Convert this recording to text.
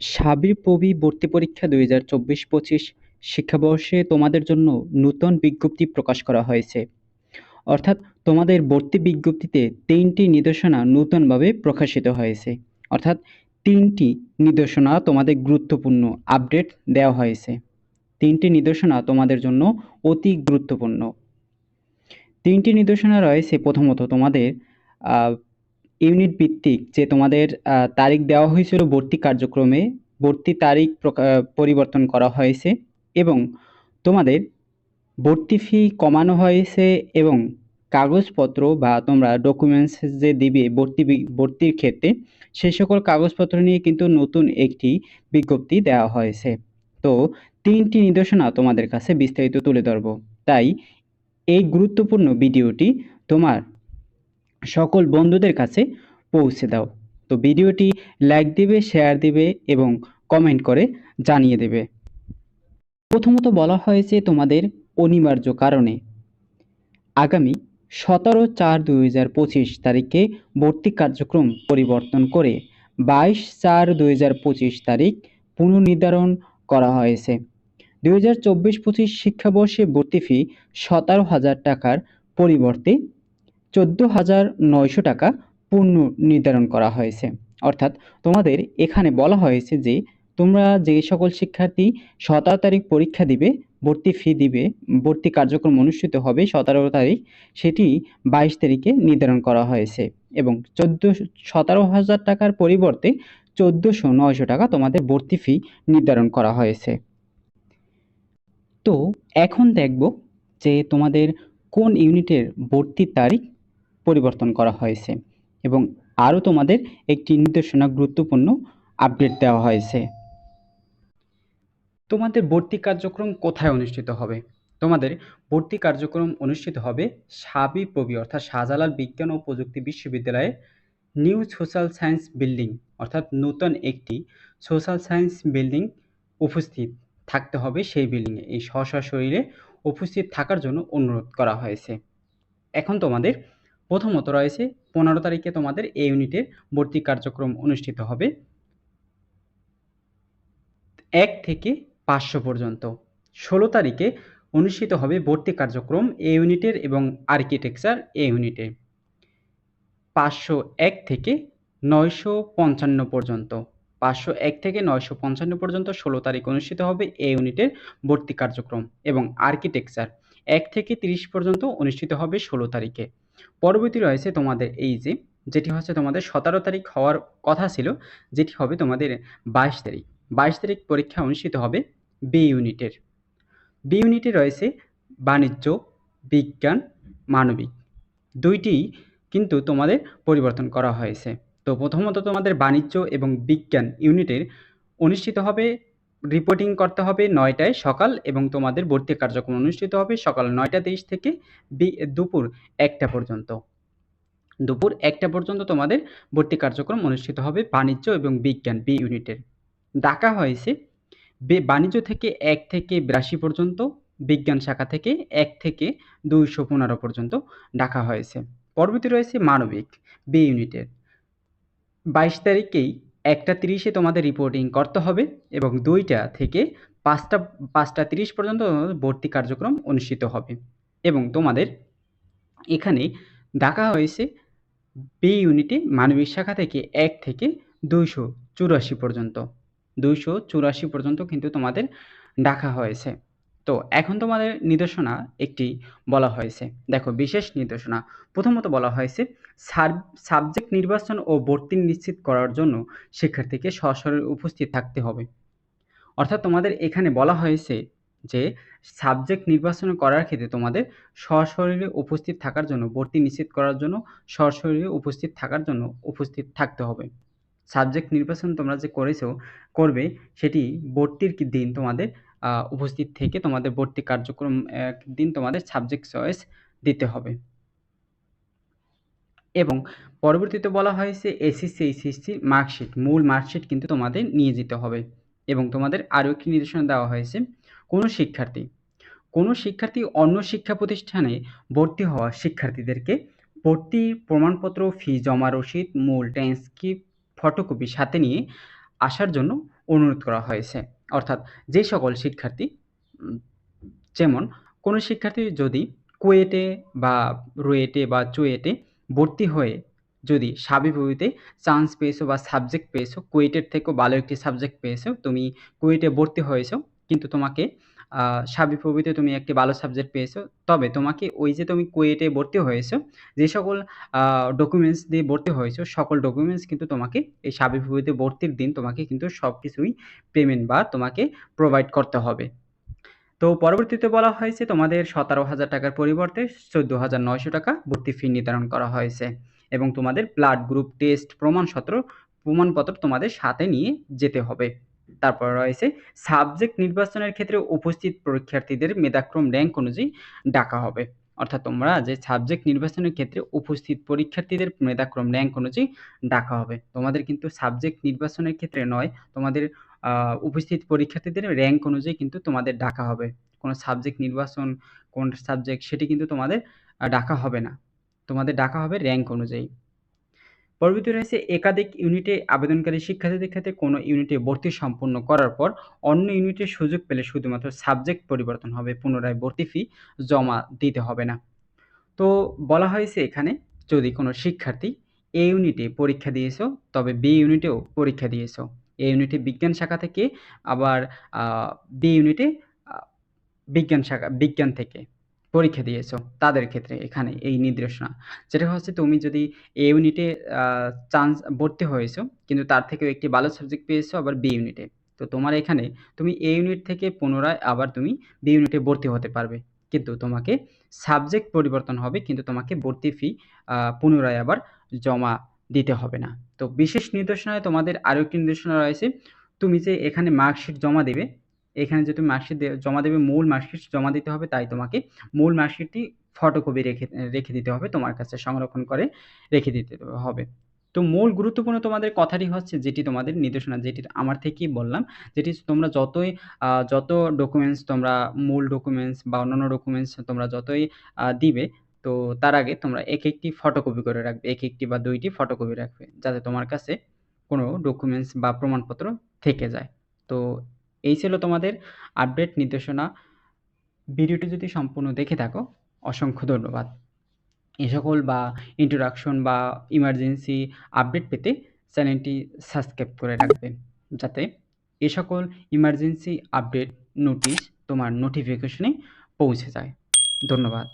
সাবিপ্রবি ভর্তি পরীক্ষা দুই হাজার চব্বিশ পঁচিশ শিক্ষাবর্ষে তোমাদের জন্য নূতন বিজ্ঞপ্তি প্রকাশ করা হয়েছে। অর্থাৎ তোমাদের ভর্তি বিজ্ঞপ্তিতে তিনটি নির্দেশনা নূতনভাবে প্রকাশিত হয়েছে। অর্থাৎ তিনটি নির্দেশনা তোমাদের গুরুত্বপূর্ণ আপডেট দেওয়া হয়েছে। তিনটি নির্দেশনা তোমাদের জন্য অতি গুরুত্বপূর্ণ। তিনটি নির্দেশনা রয়েছে প্রথমত তোমাদের ইউনিট ভিত্তিক যে তোমাদের তারিখ দেওয়া হয়েছিল ভর্তি কার্যক্রমে, ভর্তি তারিখ পরিবর্তন করা হয়েছে এবং তোমাদের ভর্তি ফি কমানো হয়েছে এবং কাগজপত্র বা তোমরা ডকুমেন্টস যে দিবে ভর্তি ভর্তির ক্ষেত্রে সেই সকল কাগজপত্র নিয়ে কিন্তু নতুন একটি বিজ্ঞপ্তি দেওয়া হয়েছে। তো তিনটি নির্দেশনা তোমাদের কাছে বিস্তারিত তুলে ধরব। তাই এই গুরুত্বপূর্ণ ভিডিওটি তোমার সকল বন্ধুদের কাছে পৌঁছে দাও। তো ভিডিওটি লাইক দিবে শেয়ার দিবে এবং কমেন্ট করে জানিয়ে দেবে। প্রথমত বলা হয়েছে তোমাদের অনিবার্য কারণে। আগামী সতেরো চার দুই হাজার পঁচিশ তারিখে ভর্তি কার্যক্রম পরিবর্তন করে বাইশ চার দুই হাজার পঁচিশ তারিখ পুনর্নির্ধারণ করা হয়েছে। দুই হাজার চব্বিশ পঁচিশ শিক্ষাবর্ষে ভর্তি ফি সতেরো হাজার টাকার পরিবর্তে চোদ্দ হাজার নয়শো টাকা পূর্ণ নির্ধারণ করা হয়েছে। অর্থাৎ তোমাদের এখানে বলা হয়েছে যে, তোমরা যে সকল শিক্ষার্থী সতেরো তারিখ পরীক্ষা দিবে, ভর্তি ফি দিবে, ভর্তি কার্যক্রম অনুষ্ঠিত হবে সতেরো তারিখ, সেটি বাইশ তারিখে নির্ধারণ করা হয়েছে এবং চোদ্দ, সতেরো হাজার টাকার পরিবর্তে চোদ্দোশো নয়শো টাকা তোমাদের ভর্তি ফি নির্ধারণ করা হয়েছে। তো এখন দেখব যে তোমাদের কোন ইউনিটের ভর্তির তারিখ পরিবর্তন করা হয়েছে এবং আরও তোমাদের একটি নির্দেশনা গুরুত্বপূর্ণ আপডেট দেওয়া হয়েছে। তোমাদের ভর্তি কার্যক্রম কোথায় অনুষ্ঠিত হবে? তোমাদের ভর্তি কার্যক্রম অনুষ্ঠিত হবে সাবি প্রবি, অর্থাৎ শাহজালাল বিজ্ঞান ও প্রযুক্তি বিশ্ববিদ্যালয়ে নিউ সোশ্যাল সায়েন্স বিল্ডিং, অর্থাৎ নতুন একটি সোশ্যাল সায়েন্স বিল্ডিং উপস্থিত থাকতে হবে সেই বিল্ডিংয়ে। এই স্ব শরীরে উপস্থিত থাকার জন্য অনুরোধ করা হয়েছে। এখন তোমাদের প্রথমত রয়েছে পনেরো তারিখে তোমাদের এই ইউনিটের ভর্তি কার্যক্রম অনুষ্ঠিত হবে। এক থেকে পাঁচশো পর্যন্ত। ষোলো তারিখে অনুষ্ঠিত হবে ভর্তি কার্যক্রম এ ইউনিটের এবং আর্কিটেকচার এ ইউনিটে। পাঁচশো এক থেকে নয়শো পঞ্চান্ন পর্যন্ত। পাঁচশো এক থেকে নয়শো পঞ্চান্ন পর্যন্ত ষোলো তারিখ অনুষ্ঠিত হবে এ ইউনিটের ভর্তি কার্যক্রম এবং আর্কিটেকচার। এক থেকে তিরিশ পর্যন্ত অনুষ্ঠিত হবে ষোলো তারিখে। পরবর্তী রয়েছে তোমাদের এই যে, যেটি হচ্ছে তোমাদের সতেরো তারিখ হওয়ার কথা ছিল, যেটি হবে তোমাদের বাইশ তারিখ। বাইশ তারিখ পরীক্ষা অনুষ্ঠিত হবে বি ইউনিটের বি ইউনিটে রয়েছে বাণিজ্য, বিজ্ঞান, মানবিক। দুইটি কিন্তু তোমাদের পরিবর্তন করা হয়েছে। তো প্রথমত তোমাদের বাণিজ্য এবং বিজ্ঞান ইউনিটের অনুষ্ঠিত হবে রিপোর্টিং করতে হবে নয়টায় সকাল এবং তোমাদের ভর্তি কার্যক্রম অনুষ্ঠিত হবে সকাল নয়টা তেইশ থেকে দুপুর একটা পর্যন্ত। দুপুর একটা পর্যন্ত তোমাদের ভর্তি কার্যক্রম অনুষ্ঠিত হবে বাণিজ্য এবং বিজ্ঞান বি ইউনিটের। ডাকা হয়েছে বাণিজ্য থেকে এক থেকে বিরাশি পর্যন্ত, বিজ্ঞান শাখা থেকে এক থেকে দুইশো পনেরো পর্যন্ত ডাকা হয়েছে। পরবর্তী রয়েছে মানবিক বি ইউনিটের। বাইশ তারিখেই একটা তিরিশে তোমাদের রিপোর্টিং করতে হবে এবং দুইটা থেকে পাঁচটা পাঁচটা তিরিশ পর্যন্ত ভর্তি কার্যক্রম অনুষ্ঠিত হবে। এবং তোমাদের এখানে ডাকা হয়েছে বি ইউনিটে মানবিক শাখা থেকে এক থেকে দুইশো চুরাশি পর্যন্ত। দুইশো চুরাশি পর্যন্ত কিন্তু তোমাদের ডাকা হয়েছে। তো এখন তোমাদের নির্দেশনা একটি বলা হয়েছে। দেখো, বিশেষ নির্দেশনা। প্রথমত বলা হয়েছে সাবজেক্ট নির্বাচন ও ভর্তি নিশ্চিত করার জন্য শিক্ষার্থীকে সশরীরে উপস্থিত থাকতে হবে। অর্থাৎ তোমাদের এখানে বলা হয়েছে যে, সাবজেক্ট নির্বাচন করার ক্ষেত্রে তোমাদের সশরীরে উপস্থিত থাকার জন্য, ভর্তি নিশ্চিত করার জন্য, সশরীরে উপস্থিত থাকার জন্য উপস্থিত থাকতে হবে। সাবজেক্ট নির্বাচন তোমরা যে করেছ, করবে, সেটি ভর্তির দিন তোমাদের উপস্থিত থেকে তোমাদের ভর্তি কার্যক্রম এক দিন তোমাদের সাবজেক্ট চয়েস দিতে হবে। এবং পরবর্তীতে বলা হয়েছে এসএসসি এইচএসসি মার্কশিট মূল মার্কশিট কিন্তু তোমাদের নিয়ে যেতে হবে এবং তোমাদের আরও একটি নির্দেশনা দেওয়া হয়েছে, কোনো শিক্ষার্থী কোনো শিক্ষার্থী অন্য শিক্ষা প্রতিষ্ঠানে ভর্তি হওয়া শিক্ষার্থীদেরকে ভর্তি প্রমাণপত্র ফি জমা রসিদ, মূল ট্রান্সক্রিপ্ট ফটোকপি সাথে নিয়ে আসার জন্য অনুরোধ করা হয়েছে। অর্থাৎ যে সকল শিক্ষার্থী যেমন কোনো শিক্ষার্থী যদি কুয়েটে বা রুয়েটে বা চুয়েটে ভর্তি হয়ে যদি সাবিপ্রবিতে চান্স পেয়েছ বা সাবজেক্ট পেয়েছ, কুয়েটের থেকেও ভালো একটি সাবজেক্ট পেয়েছ, তুমি কুয়েটে ভর্তি হয়েছো, কিন্তু তোমাকে সাবিপ্রবিতে তুমি একটি ভালো সাবজেক্ট পেয়েছ। তবে তোমাকে ওই যে তুমি কুয়েটে ভর্তি হয়েছো, যে সকল ডকুমেন্টস দিয়ে ভর্তি হয়েছো, সকল ডকুমেন্টস কিন্তু তোমাকে এই সাবিপ্রবিতে ভর্তির দিন তোমাকে কিন্তু সব কিছুই পেমেন্ট বা তোমাকে প্রোভাইড করতে হবে। তো পরবর্তীতে বলা হয়েছে, তোমাদের সতেরো হাজার টাকার পরিবর্তে চোদ্দ হাজার নয়শো টাকা ভর্তি ফি নির্ধারণ করা হয়েছে এবং তোমাদের ব্লাড গ্রুপ টেস্ট প্রমাণপত্র প্রমাণপত্র তোমাদের সাথে নিয়ে যেতে হবে। তারপর রয়েছে সাবজেক্ট নির্বাচনের ক্ষেত্রে উপস্থিত পরীক্ষার্থীদের মেধাক্রম র্যাঙ্ক অনুযায়ী ডাকা হবে। অর্থাৎ তোমরা যে সাবজেক্ট নির্বাচনের ক্ষেত্রে উপস্থিত পরীক্ষার্থীদের মেধাক্রম র্যাঙ্ক অনুযায়ী ডাকা হবে। তোমাদের কিন্তু সাবজেক্ট নির্বাচনের ক্ষেত্রে নয়, তোমাদের উপস্থিত পরীক্ষার্থীদের র্যাঙ্ক অনুযায়ী কিন্তু তোমাদের ডাকা হবে। কোনো সাবজেক্ট নির্বাচন কোন সাবজেক্ট সেটি কিন্তু তোমাদের ডাকা হবে না। তোমাদের ডাকা হবে র্যাঙ্ক অনুযায়ী। পরবর্তী রয়েছে একাধিক ইউনিটে আবেদনকারী শিক্ষার্থীদের ক্ষেত্রে কোনো ইউনিটে ভর্তি সম্পন্ন করার পর অন্য ইউনিটে সুযোগ পেলে শুধুমাত্র সাবজেক্ট পরিবর্তন হবে, পুনরায় ভর্তি ফি জমা দিতে হবে না। তো বলা হয়েছে এখানে, যদি কোনো শিক্ষার্থী এ ইউনিটে পরীক্ষা দিয়েছ, তবে বি ইউনিটেও পরীক্ষা দিয়েছ। এ ইউনিটে বিজ্ঞান শাখা থেকে, আবার বি ইউনিটে বিজ্ঞান শাখা, বিজ্ঞান থেকে। পরীক্ষা দিয়েছ তাদের ক্ষেত্রে এখানে এই নির্দেশনা। যেটা হচ্ছে তুমি যদি এ ইউনিটে চান্স ভর্তি হয়েছো, কিন্তু তার থেকেও একটি ভালো সাবজেক্ট পেয়েছ আবার বি ইউনিটে তো তোমার এখানে তুমি এ ইউনিট থেকে পুনরায় আবার তুমি বি ইউনিটে ভর্তি হতে পারবে। কিন্তু তোমাকে সাবজেক্ট পরিবর্তন হবে, কিন্তু তোমাকে ভর্তি ফি পুনরায় আবার জমা দিতে হবে না। তো বিশেষ নির্দেশনায় তোমাদের আরও একটি নির্দেশনা রয়েছে, তুমি যে এখানে মার্কশিট জমা দেবে এখানে যে তুমি মার্কশিট জমা দেবে, মূল মার্কশিট জমা দিতে হবে, তাই তোমাকে মূল মার্কশিটটি ফটোকপি রেখে রেখে দিতে হবে, তোমার কাছে সংরক্ষণ করে রেখে দিতে হবে। তো মূল গুরুত্বপূর্ণ তোমাদের কথাটি হচ্ছে যেটি তোমাদের নির্দেশনা, যেটি আমার থেকেই বললাম, যেটি তোমরা যতই যত ডকুমেন্টস তোমরা মূল ডকুমেন্টস বা অন্যান্য ডকুমেন্টস তোমরা যতই দিবে, তো তার আগে তোমরা এক একটি ফটোকপি করে রাখবে, এক একটি বা দুইটি ফটোকপি রাখবে, যাতে তোমার কাছে কোনো ডকুমেন্টস বা প্রমাণপত্র থেকে যায়। তো এই ছিল তোমাদের আপডেট নির্দেশনা। ভিডিওটি যদি সম্পূর্ণ দেখে থাকো, অসংখ্য ধন্যবাদ। এ সকল বা ইন্ট্রোডাকশন বা ইমার্জেন্সি আপডেট পেতে চ্যানেলটি সাবস্ক্রাইব করে রাখবেন যাতে এ সকল ইমার্জেন্সি আপডেট নোটিশ তোমার নোটিফিকেশনে পৌঁছে যায়। ধন্যবাদ।